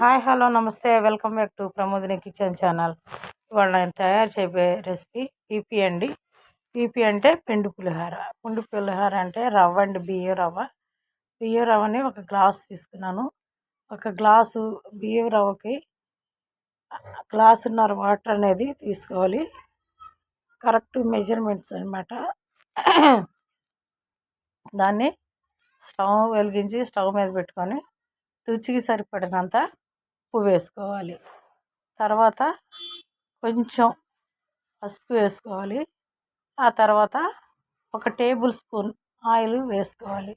Hi hello నమస్తే. Welcome back to Pramodini kitchen channel. ఇవాళ నేను తయారు చేయబోయే రెసిపీ ఈపీ అండి. ఈపీ అంటే పిండి పులిహార. పిండి పులిహార అంటే రవ్వ అండి బియ్యం రవ్వ. బియ్యం రవ్వని ఒక గ్లాస్ తీసుకున్నాను. ఒక గ్లాసు బియ్యం రవ్వకి గ్లాసున్నర వాటర్ అనేది తీసుకోవాలి. కరెక్ట్ మెజర్మెంట్స్ అనమాట దాన్ని స్టవ్ వెలిగించి స్టవ్ మీద పెట్టుకొని రుచికి సరిపడినంత ఉప్పు వేసుకోవాలి. తర్వాత కొంచెం పసుపు వేసుకోవాలి. ఆ తర్వాత ఒక టేబుల్ స్పూన్ ఆయిల్ వేసుకోవాలి.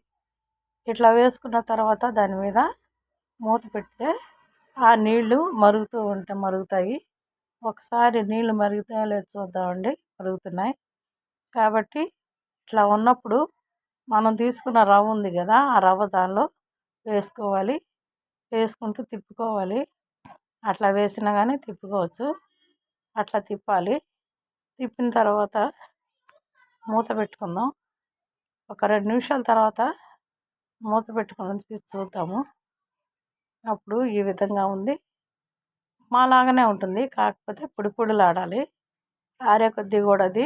ఇట్లా వేసుకున్న తర్వాత దాని మీద మూత పెడితే ఆ నీళ్ళు మరుగుతూ ఉంటే మరుగుతాయి. ఒకసారి నీళ్ళు మరుగుతాయో లేదు చూద్దామండి మరుగుతున్నాయి. కాబట్టి ఇట్లా ఉన్నప్పుడు మనం తీసుకున్న రవ్వ ఉంది కదా ఆ రవ్వ దానిలో వేసుకోవాలి. వేసుకుంటూ తిప్పుకోవాలి. అట్లా వేసినా కానీ తిప్పుకోవచ్చు. అట్లా తిప్పాలి. తిప్పిన తర్వాత మూత పెట్టుకుందాం. ఒక రెండు నిమిషాల తర్వాత మూత పెట్టుకుని తీసి చూద్దాము. అప్పుడు ఈ విధంగా ఉంది. మాలాగానే ఉంటుంది. కాకపోతే పొడిపొడిలాడాలి. ఆరే కొద్దీ కూడా అది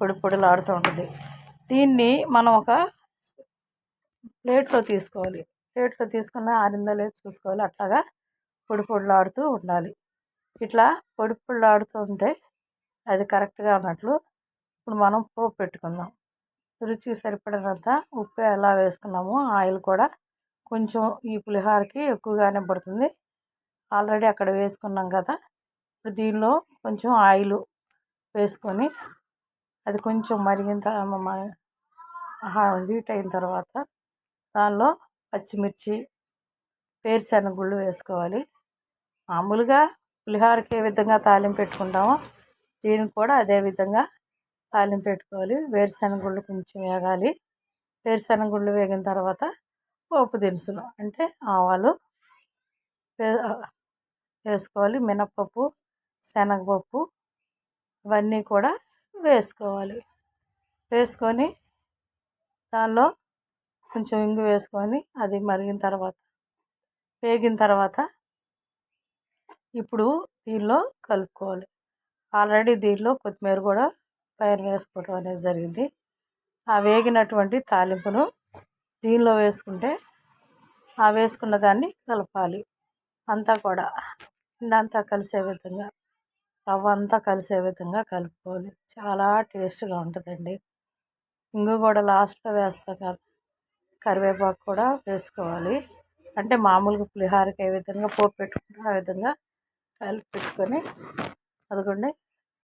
పొడిపొడిలాడుతూ ఉంటుంది. దీన్ని మనం ఒక ప్లేట్లో తీసుకోవాలి. ప్లేట్లో తీసుకున్న ఆరిందో లేదో చూసుకోవాలి. అట్లాగా పొడి పొడిలాడుతూ ఉండాలి. ఇట్లా పొడి పొడిలాడుతూ ఉంటే అది కరెక్ట్గా ఉన్నట్లు ఇప్పుడు మనం పోపు పెట్టుకుందాం. రుచికి సరిపడినంత ఉప్పు ఎలా వేసుకున్నామో ఆయిల్ కూడా కొంచెం ఈ పులిహోరకి ఎక్కువగానే పడుతుంది. ఆల్రెడీ అక్కడ వేసుకున్నాం కదా ఇప్పుడు దీనిలో కొంచెం ఆయిల్ వేసుకొని అది కొంచెం మరిగిన హీట్ అయిన తర్వాత దానిలో పచ్చిమిర్చి పేరుశనగుళ్ళు వేసుకోవాలి. మామూలుగా పులిహోరకి ఏ విధంగా తాలింపు పెట్టుకుంటామో దీనికి కూడా అదే విధంగా తాలింపు పెట్టుకోవాలి. వేరుశనగ గుళ్ళు కొంచెం వేగాలి. వేరుశనగ గుళ్ళు వేగిన తర్వాత పోపు దినుసులు అంటే ఆవాలు వేసుకోవాలి. మినప్పప్పు శనగపప్పు ఇవన్నీ కూడా వేసుకోవాలి. వేసుకొని దానిలో కొంచెం ఇంగు వేసుకొని అది మరిగిన తర్వాత వేగిన తర్వాత ఇప్పుడు దీనిలో కలుపుకోవాలి. ఆల్రెడీ దీనిలో కొత్తిమీర కూడా పైన వేసుకోవటం అనేది జరిగింది. ఆ వేగినటువంటి తాలింపును దీనిలో వేసుకుంటే ఆ వేసుకున్న దాన్ని కలపాలి. అంతా కూడా అంతా కలిసే విధంగా రవ్వ అంతా కలిసే విధంగా కలుపుకోవాలి. చాలా టేస్ట్గా ఉంటుందండి. ఇంగు కూడా లాస్ట్లో వేస్తాం కదా కరివేపాకు కూడా వేసుకోవాలి. అంటే మామూలుగా పులిహోరకి ఏ విధంగా పోపు పెట్టుకుంటాం ఆ విధంగా కలిపి పెట్టుకొని అదిగోండి.